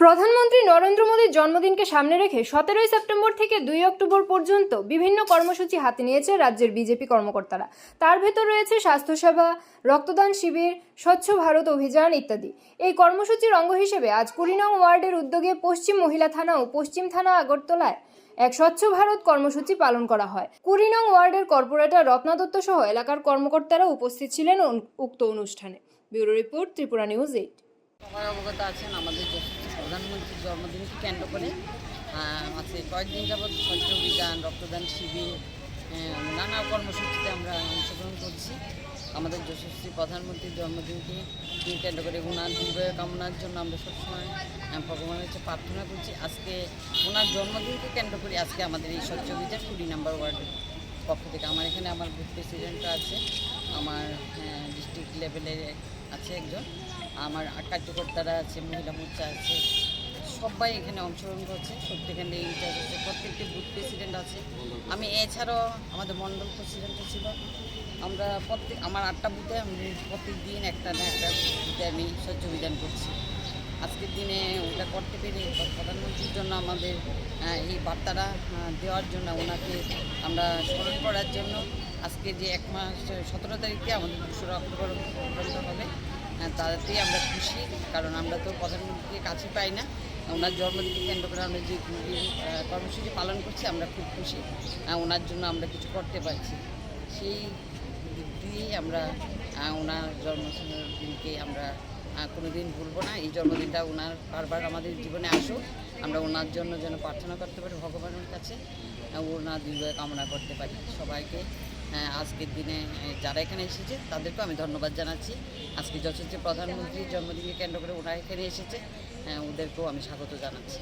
প্রধানমন্ত্রী নরেন্দ্র মোদীর জন্মদিনকে সামনে রেখে সতেরোই সেপ্টেম্বর থেকে দুই অক্টোবর পর্যন্ত বিভিন্ন কর্মসূচি হাতে নিয়েছে রাজ্যের বিজেপি কর্মকর্তারা। তার ভেতর রয়েছে স্বাস্থ্যসেবা, রক্তদান শিবির, স্বচ্ছ ভারত অভিযান ইত্যাদি। এই কর্মসূচির অঙ্গ হিসেবে আজ কুড়ি নং ওয়ার্ডের উদ্যোগে পশ্চিম মহিলা থানা ও পশ্চিম থানা আগরতলায় এক স্বচ্ছ ভারত কর্মসূচি পালন করা হয়। কুড়ি নং ওয়ার্ডের কর্পোরেটর রত্না দত্ত সহ এলাকার কর্মকর্তারা উপস্থিত ছিলেন উক্ত অনুষ্ঠানে। Bureau report Tripura news eight. সবাই অবগত আছেন আমাদের প্রধানমন্ত্রীর জন্মদিনকে কেন্দ্র করে। আছে কয়েকদিন যাবৎ স্বচ্ছ অভিযান রক্তদান শিবির নানা কর্মসূচিতে আমরা অংশগ্রহণ করছি। আমাদের যশস্বী প্রধানমন্ত্রীর জন্মদিনকে কেন্দ্র করে ওনার দীর্ঘায়ু কামনার জন্য আমরা সবসময় ভগবানের কাছে প্রার্থনা করছি। আজকে ওনার জন্মদিনকে কেন্দ্র করে আজকে আমাদের এই স্বচ্ছ অভিযান কুড়ি নাম্বার ওয়ার্ডের পক্ষ থেকে আমার এখানে আমার বুথ প্রেসিডেন্টরা আছে। আমার ডিস্ট্রিক্ট লেভেলে আছে একজন। আমার কার্যকর্তারা আছে, মহিলা মোর্চা আছে, সবাই এখানে অংশগ্রহণ করছে। প্রত্যেকখানে ইনচার্জ আছে প্রত্যেকটি বুথ প্রেসিডেন্ট আছে। আমি এছাড়াও আমাদের মণ্ডল প্রেসিডেন্টও ছিল। আমরা প্রত্যেক, আমার আটটা বুথে আমি প্রত্যেক দিন একটা না একটা বুথে আমি স্বচ্ছ অভিযান করছি। আজকের দিনে ওটা করতে পেরে প্রধানমন্ত্রীর জন্য আমাদের এই বার্তাটা দেওয়ার জন্য ওনাকে আমরা স্মরণ করার জন্য আজকে যে এক মাস, সতেরো তারিখে আমাদের দোসরা অক্টোবর প্রোগ্রামটা হবে তাতেই আমরা খুশি, কারণ আমরা তো প্রধানমন্ত্রীকে কাছে পাই না। ওনার জন্মদিনকে কেন্দ্র করে আমরা যে কর্মসূচি পালন করছি, আমরা খুব খুশি ওনার জন্য আমরা কিছু করতে পারছি। সেই দিক দিয়েই আমরা ওনার জন্মদিনকে আমরা আহ, কোনোদিন ভুলবো না। এই জন্মদিনটা ওনার বারবার আমাদের জীবনে আসুক। আমরা ওনার জন্য যেন প্রার্থনা করতে পারি ভগবানের কাছে। ওনার দীর্ঘ কামনা করতে পারি। সবাইকে আজকের দিনে যারা এখানে এসেছে তাদেরকে আমি ধন্যবাদ জানাচ্ছি। আজকে যশস্বী প্রধানমন্ত্রীর জন্মদিনকে কেন্দ্র করে ওনারা এখানে এসেছে ওদেরকেও আমি স্বাগত জানাচ্ছি।